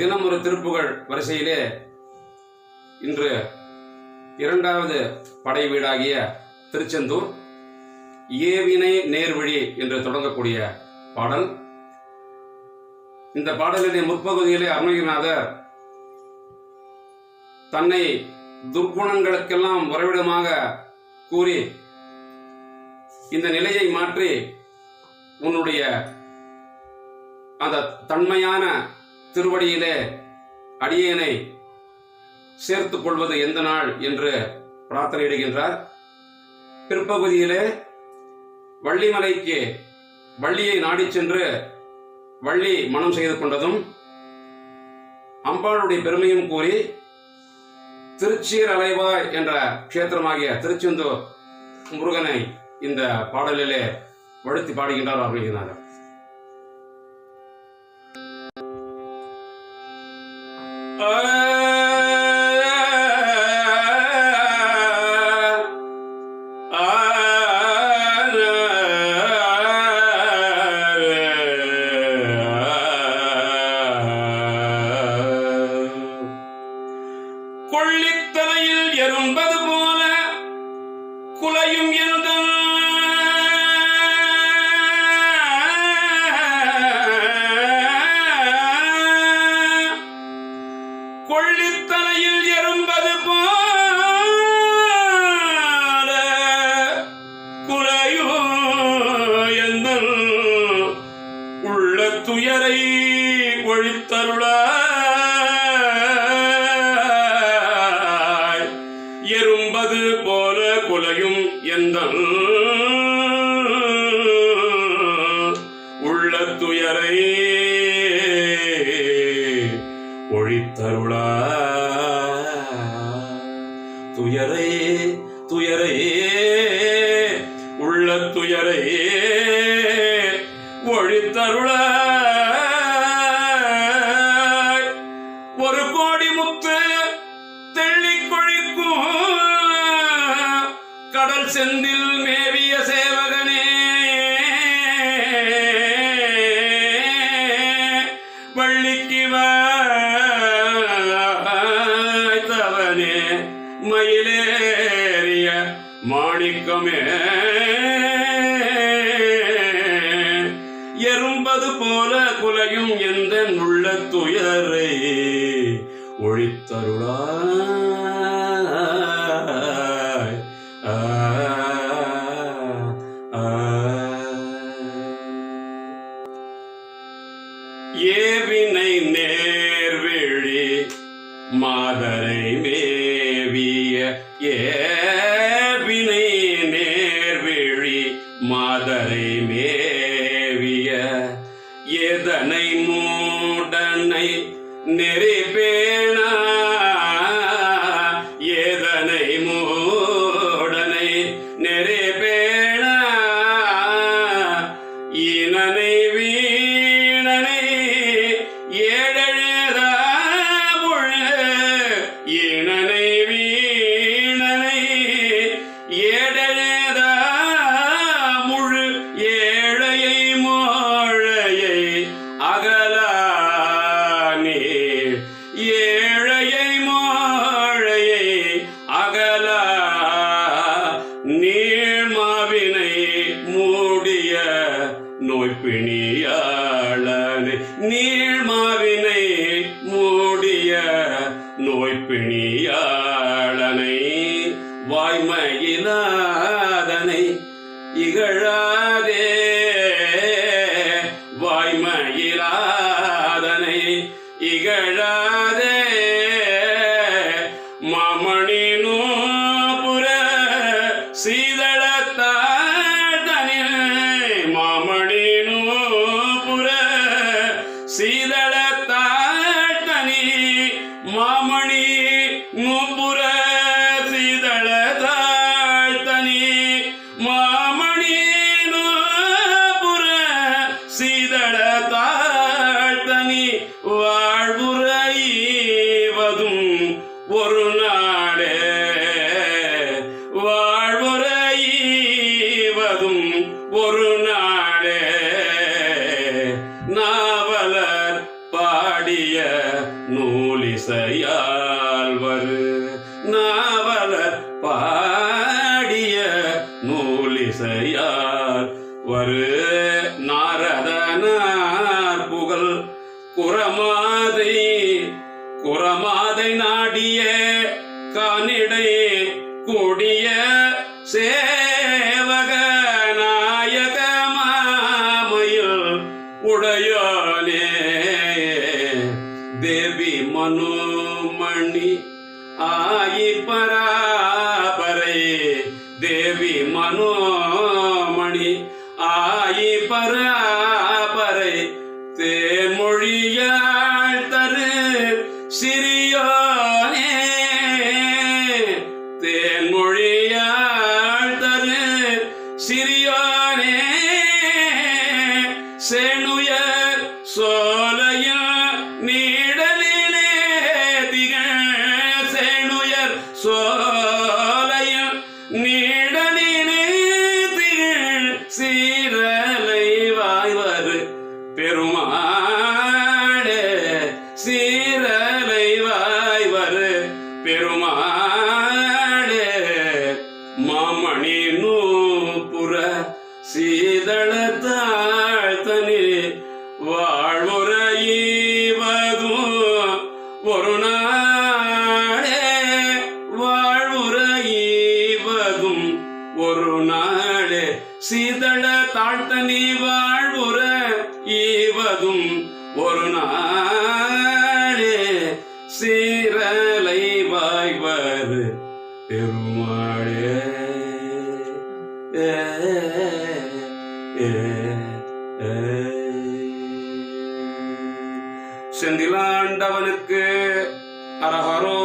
தினம் ஒரு திருப்புகழ் வரிசையிலே இன்று இரண்டாவது படை வீடாகிய திருச்செந்தூர் ஏவினை நேர்வழி என்று தொடங்கக்கூடிய பாடல். இந்த பாடலிலே முற்பகுதியிலே அருணகிரிநாதர் தன்னை துர்க்குணங்களுக்கெல்லாம் உறவிடமாக கூறி இந்த நிலையை மாற்றி உன்னுடைய அந்த தன்மையான திருவடியிலே அடியேனை சேர்த்துக் கொள்வது எந்த நாள் என்று பிரார்த்தனையிடுகின்றார். பிற்பகுதியிலே வள்ளிமலைக்கு வள்ளியை நாடிச் சென்று வள்ளி மனம் செய்து கொண்டதும் அம்பாளுடைய பெருமையும் கூறி திருச்சீர் அலைவா என்ற கஷேத்திரமாகிய திருச்செந்தூர் முருகனை இந்த பாடலிலே வழுத்தி பாடுகின்றார் Uh, உள்ள துயரை ஒழித்தருளாய் எறும்பது போல குலையும் எந்த உள்ள துயரை ஒழித்தருளா. துயரை துயரை உள்ள துயரை பொழித்தருள ஒரு கோடி முத்து தெள்ளி கொழிக்கும். கடல் செந்தில் மேவிய சேவகனே. வள்ளிக்கு மயிலேறிய மாணிக்கமே. எறும்பது போல குலையும் எந்த உள்ள துயரை ஒழித்தருளாய் ஆ. প্রেম நோய்பிணியாளனை வாய்மையிலாதனை இகழாதே வாழ்வுரைவதும் ஒரு நாடே வாழ்வுரைவதும் ஒரு நாடே நாவலர் பாடிய நூலிசையாழ்வர் நாவலர் பாடிய நூலிசையார் வரு. நாரதனார் புகழ் குரமாதை குரமாதை நாடிய கானிடை கூடிய சேவக நாயக மாமையில் உடையானே. தேவி மனோமணி ஆயி பராபரை. தேவி மனோமணி ஆயி பராபரை. தே சீதள தாழ்த்தனி வாழ்முறையீவதும் ஒரு நாளே வாழ்முறையீவதும் ஒரு நாளே சீதள தாழ்த்தனி வாழ்வுற ஈவதும் ஒரு நாளே சீரலை வாய்வர் பெருமாளே ஏ. செந்திலாண்டவனுக்கு அரஹரோ